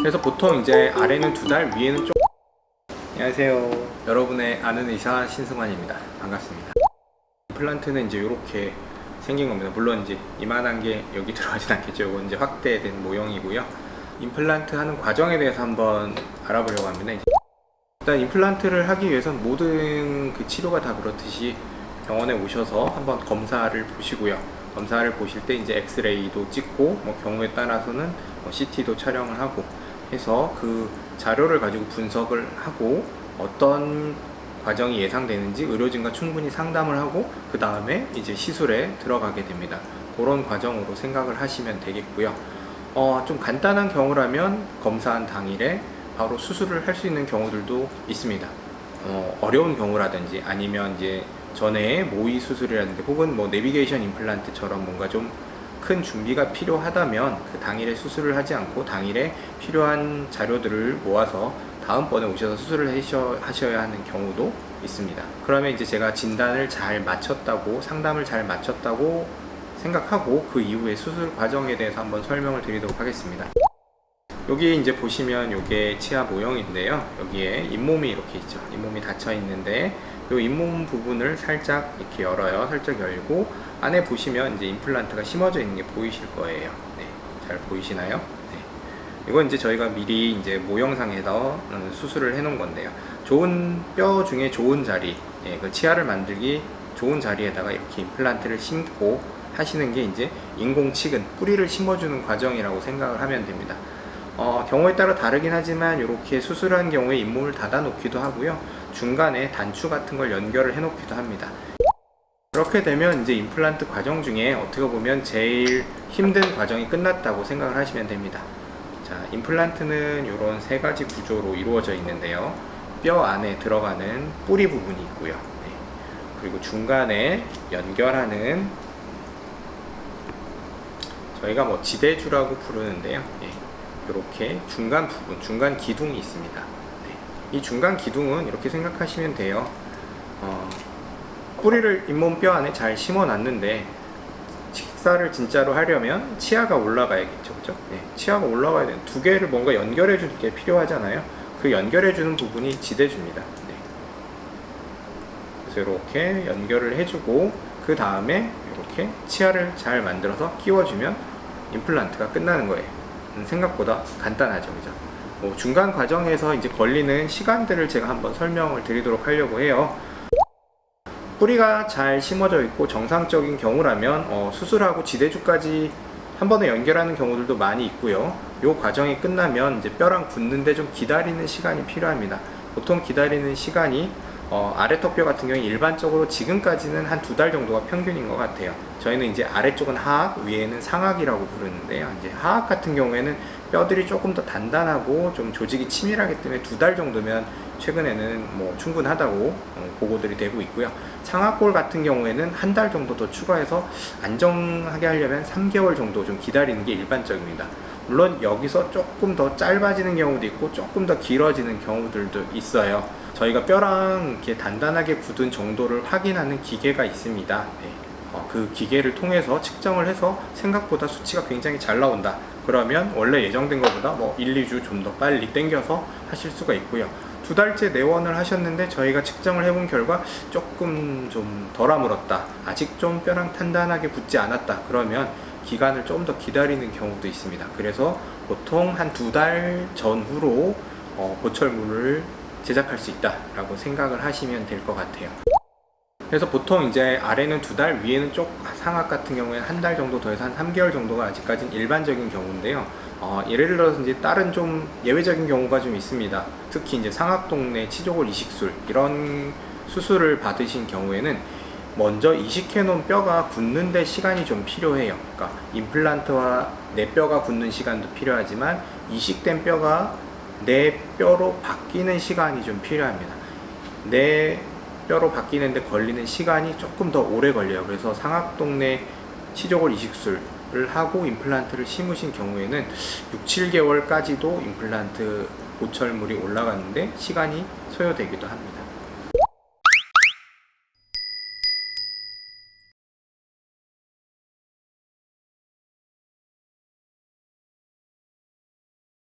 그래서 보통 이제 아래는 두 달, 위에는 좀 안녕하세요. 여러분의 아는 의사 신승환입니다. 반갑습니다. 임플란트는 이제 이렇게 생긴 겁니다. 물론 이제 이만한 게 여기 들어가진 않겠죠. 이건 이제 확대된 모형이고요. 임플란트 하는 과정에 대해서 한번 알아보려고 합니다. 일단 임플란트를 하기 위해선 모든 그 치료가 다 그렇듯이 병원에 오셔서 한번 검사를 보시고요. 검사를 보실 때 이제 엑스레이도 찍고 뭐 경우에 따라서는 뭐 CT도 촬영을 하고 해서 그 자료를 가지고 분석을 하고 어떤 과정이 예상되는지 의료진과 충분히 상담을 하고 그 다음에 이제 시술에 들어가게 됩니다. 그런 과정으로 생각을 하시면 되겠고요. 어, 좀 간단한 경우라면 검사한 당일에 바로 수술을 할 수 있는 경우들도 있습니다. 어, 어려운 경우라든지 아니면 이제 전에 모의 수술이라든지 혹은 뭐 내비게이션 임플란트처럼 뭔가 좀 큰 준비가 필요하다면 그 당일에 수술을 하지 않고 당일에 필요한 자료들을 모아서 다음번에 오셔서 수술을 하셔, 하셔야 하는 경우도 있습니다. 그러면 이제 제가 진단을 잘 마쳤다고 상담을 잘 마쳤다고 생각하고 그 이후에 수술 과정에 대해서 한번 설명을 드리도록 하겠습니다. 여기 이제 보시면 이게 치아 모형인데요. 여기에 잇몸이 이렇게 있죠. 잇몸이 닫혀 있는데 이 잇몸 부분을 살짝 이렇게 열어요. 살짝 열고 안에 보시면 이제 임플란트가 심어져 있는 게 보이실 거예요. 네, 잘 보이시나요? 네. 이건 이제 저희가 미리 이제 모형상에서 음, 수술을 해놓은 건데요. 좋은 뼈 중에 좋은 자리, 예, 그 치아를 만들기 좋은 자리에다가 이렇게 임플란트를 심고 하시는 게 이제 인공치근 뿌리를 심어주는 과정이라고 생각을 하면 됩니다. 어, 경우에 따라 다르긴 하지만 이렇게 수술한 경우에 잇몸을 닫아 놓기도 하고요. 중간에 단추 같은 걸 연결을 해 놓기도 합니다. 그렇게 되면 이제 임플란트 과정 중에 어떻게 보면 제일 힘든 과정이 끝났다고 생각을 하시면 됩니다. 자, 임플란트는 이런 세 가지 구조로 이루어져 있는데요. 뼈 안에 들어가는 뿌리 부분이 있고요. 네. 그리고 중간에 연결하는 저희가 뭐 지대주라고 부르는데요. 예. 이렇게 중간 부분, 중간 기둥이 있습니다. 네. 이 중간 기둥은 이렇게 생각하시면 돼요. 어, 뿌리를 잇몸뼈 안에 잘 심어 놨는데 식사를 진짜로 하려면 치아가 올라가야겠죠, 그죠? 네, 치아가 올라가야 되는 두 개를 뭔가 연결해 주는 게 필요하잖아요. 그 연결해 주는 부분이 지대주입니다. 네. 그래서 이렇게 연결을 해 주고 그 다음에 이렇게 치아를 잘 만들어서 끼워 주면 임플란트가 끝나는 거예요. 음, 생각보다 간단하죠, 그죠? 뭐 중간 과정에서 이제 걸리는 시간들을 제가 한번 설명을 드리도록 하려고 해요. 뿌리가 잘 심어져 있고 정상적인 경우라면 어, 수술하고 지대주까지 한 번에 연결하는 경우들도 많이 있고요. 이 과정이 끝나면 이제 뼈랑 붙는데 좀 기다리는 시간이 필요합니다. 보통 기다리는 시간이 어, 아래 턱뼈 같은 경우에 일반적으로 지금까지는 한 두 달 정도가 평균인 것 같아요. 저희는 이제 아래쪽은 하악, 위에는 상악이라고 부르는데요. 이제 하악 같은 경우에는 뼈들이 조금 더 단단하고 좀 조직이 치밀하기 때문에 두 달 정도면 최근에는 뭐 충분하다고 어, 보고들이 되고 있고요. 상악골 같은 경우에는 한 달 정도 더 추가해서 안정하게 하려면 3개월 정도 좀 기다리는 게 일반적입니다. 물론 여기서 조금 더 짧아지는 경우도 있고 조금 더 길어지는 경우들도 있어요. 저희가 뼈랑 이렇게 단단하게 굳은 정도를 확인하는 기계가 있습니다. 네. 어, 그 기계를 통해서 측정을 해서 생각보다 수치가 굉장히 잘 나온다. 그러면 원래 예정된 것보다 뭐 1, 2주 좀 더 빨리 땡겨서 하실 수가 있고요. 두 달째 내원을 하셨는데 저희가 측정을 해본 결과 조금 좀 덜 아물었다. 아직 좀 뼈랑 단단하게 붙지 않았다. 그러면 기간을 좀 더 기다리는 경우도 있습니다. 그래서 보통 한 두 달 전후로 어, 보철물을 제작할 수 있다라고 생각을 하시면 될 것 같아요. 그래서 보통 이제 아래는 두 달, 위에는 쪽 상악 같은 경우에는 한달 정도 더해서 한 3개월 정도가 아직까지는 일반적인 경우인데요. 어, 예를 들어서 이제 다른 좀 예외적인 경우가 좀 있습니다. 특히 이제 상악 동내 치조골 이식술 이런 수술을 받으신 경우에는 먼저 이식해 놓은 뼈가 굳는데 시간이 좀 필요해요. 그러니까 임플란트와 내 뼈가 굳는 시간도 필요하지만 이식된 뼈가 내 뼈로 바뀌는 시간이 좀 필요합니다. 내 뼈로 바뀌는데 걸리는 시간이 조금 더 오래 걸려요. 그래서 상악동내 치조골 이식술을 하고 임플란트를 심으신 경우에는 6, 7개월까지도 임플란트 보철물이 올라가는데 시간이 소요되기도 합니다.